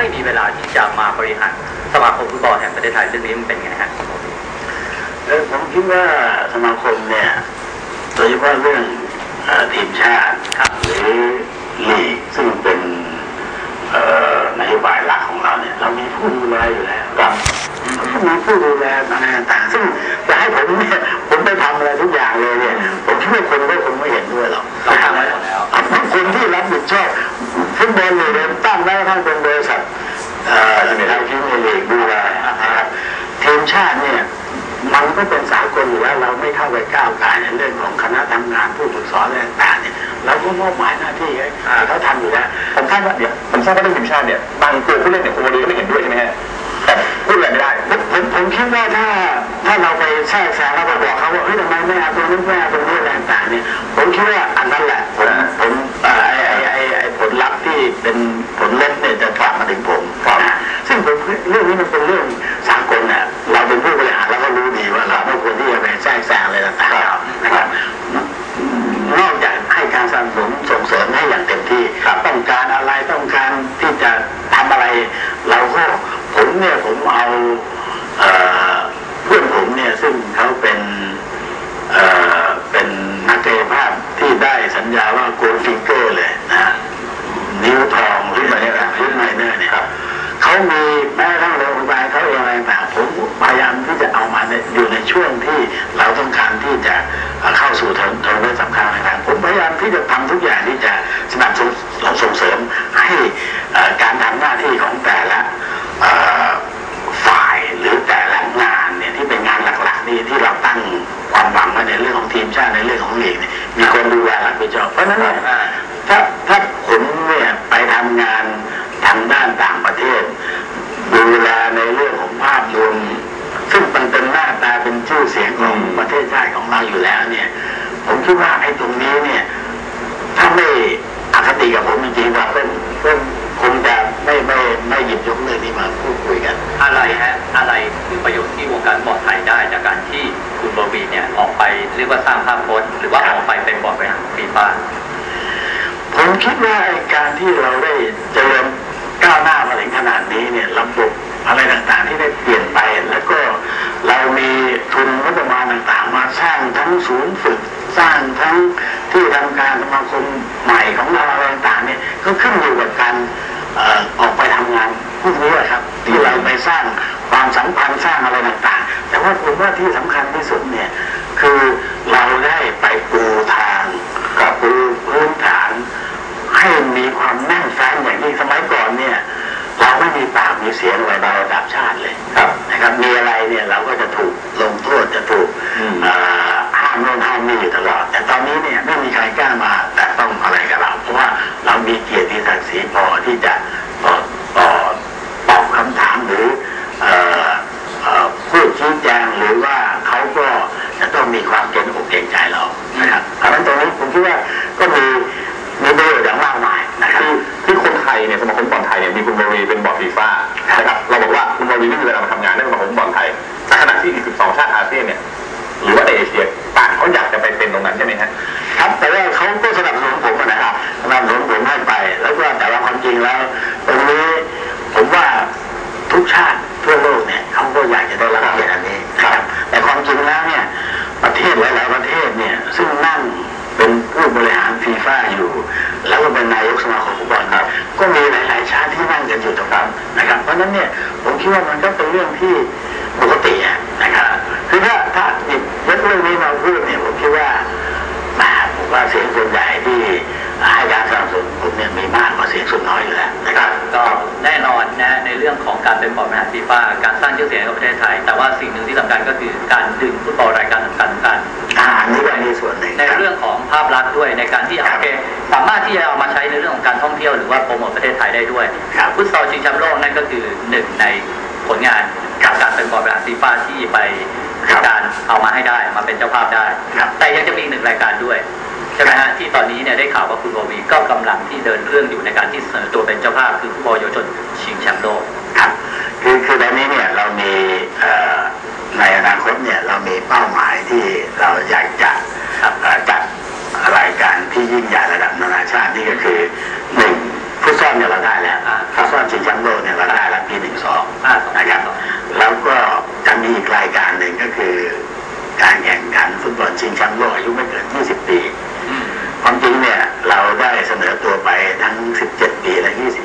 ไม่มีเวลาที่จะมาบริหารสมาคมฟุตบอลแห่งประเทศไทยเรื่องนี้มันเป็นไงฮะเออผมคิดว่าสมาคมเนี่ยโดยเฉพาะเรื่องเออทีมชาติครับหรือลีกซึ่งเป็นเอ่อนโยบายหลักของเราเนี่ย เรามีผู้ดูแลอยู่แล้วครับมีผู้ดูแลอะไรต่างๆซึ่งจะให้ผมเนี่ยผมไปทำอะไรทุกอย่างเลยเนี่ยผมคิดว่าคนก็คงไม่เห็นด้วยหรอกเราทำไว้หมดแล้วคนที่รับผิดชอบฟุตบอลเนี่ยตั้งได้ทั้งเป็นบริษัทเอ่อในทางทีมในลีกดูแลนะครับทีม ชาติเนี่ยมันก็เป็นสากลอยู่แล้วเราไม่เข้าไปก้าวไก่ายในเรื่องของคณะทำงานผู้ฝึกสอนอะไรต่างๆเนี่ยเราก็มอบหมายหน้าที่ให้ให้เขาทำอยู่แล้วผมคาดว่าเดี๋ยวผมทราบว่าเรื่องทีมชาติเนี่ยบางตัวผู้เล่นเนี่ยคุณวรีก็ไม่เห็นด้วยใช่ไหมฮะแต่พูดอะไรไม่ได้ผมผมผมคิดว่าถ้าถ้าเราไปแทรกแซงแล้วไปบอกเขาว่าเฮ้ยทำไมไม่เอาตรงนี้ไม่เอาตรงนี้อะไรต่างๆเนี่ยผมคิดว่าอันนั้นแหละผมอ่าผมเอ่อไอ้ไอ้ไอ้ไอ้ผลลัพธ์ที่เป็นผลลบเนี่ยจะกลับมาถึงผมนะซึ่งผมเรื่องนี้มันเป็นเรื่อง รั ผมคิดว่าการที่เราได้เจริญก้าวหน้ามาถึงขนาดนี้เนี่ยระบบอะไรต่างๆที่ได้เปลี่ยนไป แล้วก็เรามีทุนงบประมาณต่างๆ มาสร้างทั้งศูนย์ฝึกสร้างทั้งที่ทำการสมาคมใหม่ของเราอะไรต่างๆเนี่ยก็ขึ้นอยู่กับการออกไปทำงานพวกนี้แหละครับ ที่เราไปสร้างความสัมพันธ์สร้างอะไรต่างๆ แต่ว่าผมว่าที่สำคัญที่สุดเนี่ยคือเราได้ไปปูทาง ให้มีความแน่นแฟ้นอย่างยิ่งสมัยก่อนเนี่ย เราไม่มีปากมีเสียงอะไรในระดับชาติเลยครับนะครับมีอะไรเนี่ยเราก็จะถูกลงโทษจะถูกอืมเอ่อห้ามโน่นห้ามนี่อยู่ตลอด แต่ตอนนี้เนี่ยไม่มีใครกล้ามาแต่ต้องอะไรกับเรา เพราะว่าเรามีเกียรติศักดิ์ศรีพอที่จะตอบตอบตอบคำถามหรือเอ่อเอ่อพูดชี้แจงหรือว่าเขาก็จะต้องมีความเกรงอกเกรงใจเรานะครับเพราะฉะนั้นตรงนี้ผมคิดว่าก็มี มีประโยชน์อย่างมากมายนะครับคือที่คนไทยเนี่ยสมาคมบอลไทยเนี่ยมีคุณมารีเป็นบอร์ดฟีฟ่านะครับเราบอกว่าคุณมารีไม่มีเวลามาทำงาน แล้วก็เป็นนายกสมาคมฟุตบอลครับก็มีหลายๆชาติที่นั่งกันอยู่ตรงนั้นนะครับ เพราะฉะนั้นเนี่ยผมคิดว่ามันก็เป็นเรื่องที่ปกตินะครับคือถ้าถ้าหยิบยกเรื่องนี้มาพูดเนี่ยผมคิดว่าผมว่าเสียงส่วนใหญ่ที่ให้การสนับสนุนผมเนี่ยมีมากกว่าเสียงส่วนน้อยอยู่แล้วนะครับก็แน่นอนนะในเรื่องของการเป็นบอร์ดบริหารฟีฟ่าการสร้างชื่อเสียงให้กับประเทศไทย แต่ว่าสิ่งหนึ่งที่สำคัญก็คือการดึงฟุตบอลรายการสำคัญ ด้วยในการที่โอเคสามารถที่จะเอามาใช้ในเรื่องของการท่องเที่ยวหรือว่าโปรโมทประเทศไทยได้ด้วยครับฟุตซอลชิงแชมป์โลกนั่นก็คือหนึ่งในผลงานกับการเป็นบอร์ดบริหารฟีฟ่าที่ไปการเอามาให้ได้มาเป็นเจ้าภาพได้ครับแต่ยังจะมีอีกหนึ่งรายการด้วยใช่ไหมฮะที่ตอนนี้เนี่ยได้ข่าวว่าคุณโบวีก็กำลังที่เดินเรื่องอยู่ในการที่เสนอตัวเป็นเจ้าภาพคือฟุตบอลเยาวชนชิงแชมป์โลกครับคือคือตอนนี้เนี่ยเรามีเอ่อในอนาคตเนี่ยเรามีเป้าหมายที่เราอยากจะ ครับ เอ่อจัดรายการ ที่ยิ่งใหญ่ระดับนานาชาตินี่ก็คือหนึ่งฟุตซอลเนี่ยเราได้แล้วอ่าฟุตซอลชิงแชมป์โลกเนี่ยอ่าสองนะครับสองแล้วก็จะมีอีกรายการหนึ่งก็คือ การแข่งขันฟุตบอลชิงแชมป์โลกอายุไม่เกิน 20 ปีอืมความจริงเนี่ยเราได้เสนอตัวไปทั้ง 17 ปีและ 20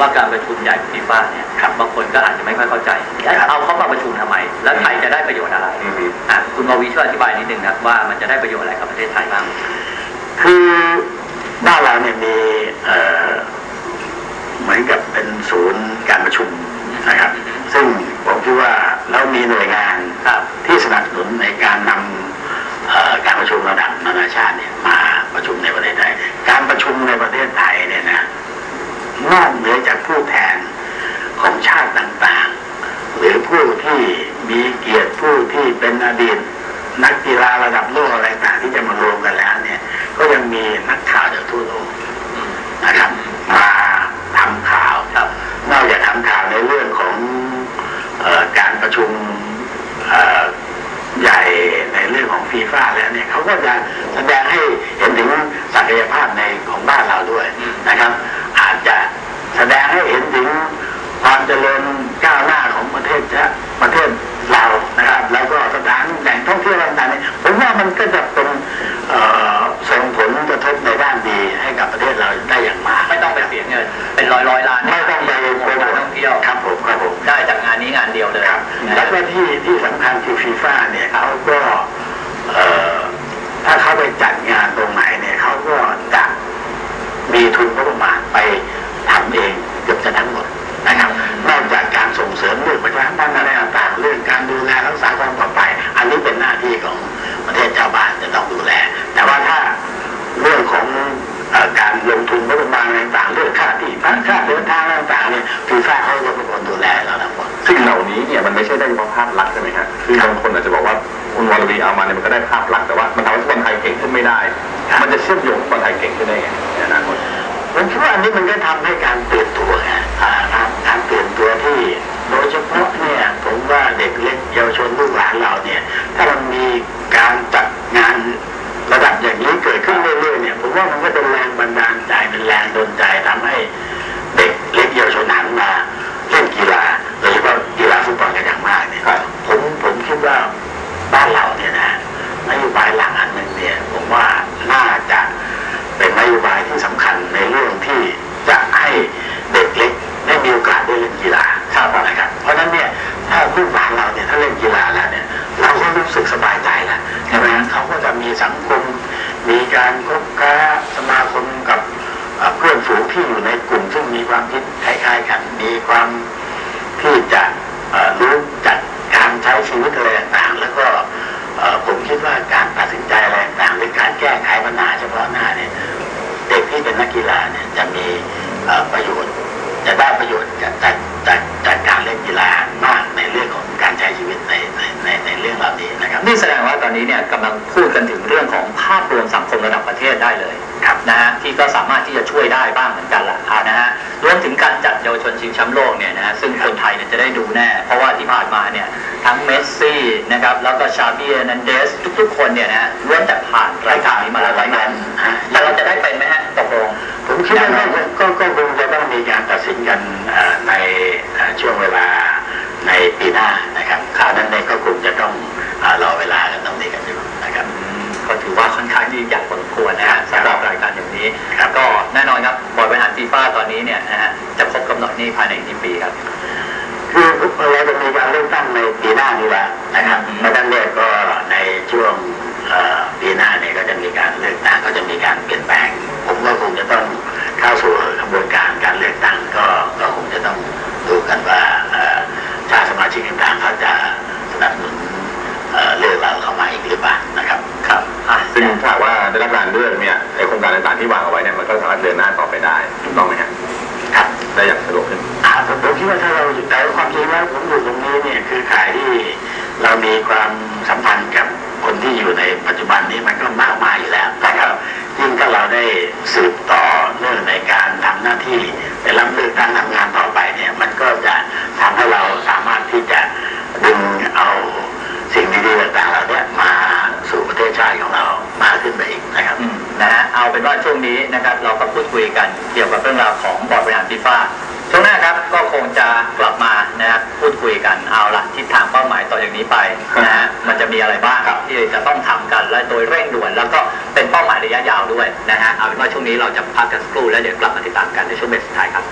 รสหรือว่าการประชุมใหญ่ของฟีฟ่าเนี่ยครับบางคนก็อาจจะไม่ค่อยเข้าใจครับเอาเขามาประชุมทำไม แล้วไทยจะได้ประโยชน์อะไรอืมอะคุณววีช่วยอธิบายนิดนึงครับว่ามันจะได้ประโยชน์อะไรกับประเทศไทยบ้าง คือบ้านเราเนี่ยมีเอ่อเหมือนกับเป็นศูนย์การประชุมนะครับ ซึ่งผมคิดว่าแล้วมีหน่วยงาน ครับ ที่สนับสนุนในการนำเอ่อการประชุมระดับนานาชาติเนี่ยมาประชุมในประเทศไทย การประชุมในประเทศไทยเนี่ยนะนอกเหนือจากผู้แทนของชาติต่างๆ หรือผู้ ที่มีเกียรติผู้ที่เป็นอดีตนักกีฬาระดับโลกอะไรต่างที่จะมารวมกันแล้วเนี่ย ก็ยังมีนักข่าวจากทั่วโลกนะครับมาทำข่าวครับ นอกจากทำข่าวในเรื่องของอการประชุมใหญ่ในเรื่องของฟีฟ่าแล้วเนี่ยเขาก็จะแสดงให้ ที่สำคัญคือฟีฟ่าเนี่ยเขาก็เออถ้าเขาไปจัดงานตรงไหนเนี่ยเขาก็จะมีทุน คือบางคนอาจจะบอกว่าคุณวรวีเอามาเนี่ยมันก็ได้ภาพลักษณ์แต่ว่ามันทำให้ฟุตบอลไทยเก่งขึ้นไม่ได้ครับมันจะเชื่อมโยงฟุตบอลไทยเก่งขึ้นได้ไงในอนาคตผมคิดว่าอันนี้มันก็ทำให้การเปลี่ยนตัวไงอ่าการการเปลี่ยนตัวที่โดยเฉพาะเนี่ยผมว่าเด็กเล็กเยาวชนลูกหลานเราเนี่ย ถ้ามันมีการจัดงานระดับอย่างนี้เกิดขึ้นเรื่อยๆเนี่ยผมว่ามันก็เป็นแรงบันดาลใจเป็นแรงดลใจ มีการคบค้าสมาคมกับเพื่อนฝูงที่อยู่ในกลุ่ม ซึ่งมีความคิดคล้ายๆกันมีความที่จะรู้จักการใช้ชีวิตอะไรต่างๆ แล้วก็ผมคิดว่าการตัดสินใจอะไรต่างๆหรือการแก้ไขปัญหาเฉพาะหน้าเนี่ยเด็กที่เป็นนักกีฬาเนี่ยจะมีประโยชน์ จะได้ประโยชน์จากกากจาก นนี้เนี่ยกำลังพูดกันถึงเรื่องของภาพรวมสังคมระดับประเทศได้เลยครับนะฮะที่ก็สามารถที่จะช่วยได้บ้างเหมือนกันละเอานะฮะรวมถึงการจัดเยาวชนชิงแชมป์โลกเนี่ยนะฮะซึ่งคนไทยเนี่ยจะได้ดูแน่ เพราะว่าที่ผ่านมาเนี่ยทั้งเมสซี่นะครับแล้วก็ชาเบียนันเดสทุกๆ คนเนี่ยนะฮะล้วนแต่ผ่านรายการนี้มาแล้วหลายงานแต่เราจะได้เป็นไหมฮะตกลงผมคิดว่าก็ก็ก็คงจะต้องมีการตัดสินกันเอ่อในเอ่อช่วงเวลาในปีหน้านะครับข่าวนั้นเนี่ยก็คงจะต้องเอ่อ รอเวลากันตรงนี้กันอยู่นะครับก็ถือว่าค่อนข้างที่อย่างสมควรนะฮะสำหรับรายการอย่างนี้ก็แน่นอนครับบอร์ดบริหารฟีฟ่าตอนนี้เนี่ยนะฮะจะครบกำหนดนี้ภายในกี่ปีครับคือเราจะมีการเลือกตั้งในปีหน้านี้แหละนะครับมาตั้งแต่ก็ในช่วงปีหน้าเนี่ยก็จะมีการเลือกตั้งก็จะมีการเปลี่ยนแปลง ผมก็คงจะต้องเข้าสู่กระบวนการการเลือกตั้งก็ก็คงจะต้องดูกันว่าชาสมาชิกต่างๆเขาจะ ที่วางเอาไว้เนี่ยมันก็สามารถเดินหน้าต่อไปได้ถูกต้องไหมฮะครับได้อย่างสะดวกขึ้นอ่าผมผมคิดว่าถ้าเราแต่ความจริงแล้วผมอยู่ตรงนี้เนี่ยคือขายที่เรามีความสัมพันธ์กับคนที่อยู่ในปัจจุบันนี้มันก็มากมายอยู่แล้วนะครับยิ่งถ้าเราได้สืบต่อเนื่องในการทำหน้าที่ในรับเลือกตั้งทำงานต่อไปเนี่ยมันก็จะทำให้เราสามารถที่จะดึงเอาสิ่งดีๆต่าง นะครับอืมนะฮะเอาเป็นว่าช่วงนี้นะครับเราก็พูดคุยกันเกี่ยวกับเรื่องราวของบอร์ดบริหารฟีฟ่าช่วงหน้าครับก็คงจะกลับมานะครับพูดคุยกันเอาละทิศทางเป้าหมายต่อจากนี้ไปนะฮะมันจะมีอะไรบ้างที่จะต้องทำกันและโดยเร่งด่วนแล้วก็เป็นเป้าหมายระยะยาวด้วยนะฮะเอาเป็นว่าช่วงนี้เราจะพักกันสักครู่แล้วเดี๋ยวกลับมาติดตามกันในช่วงเบรกสุดท้ายครับ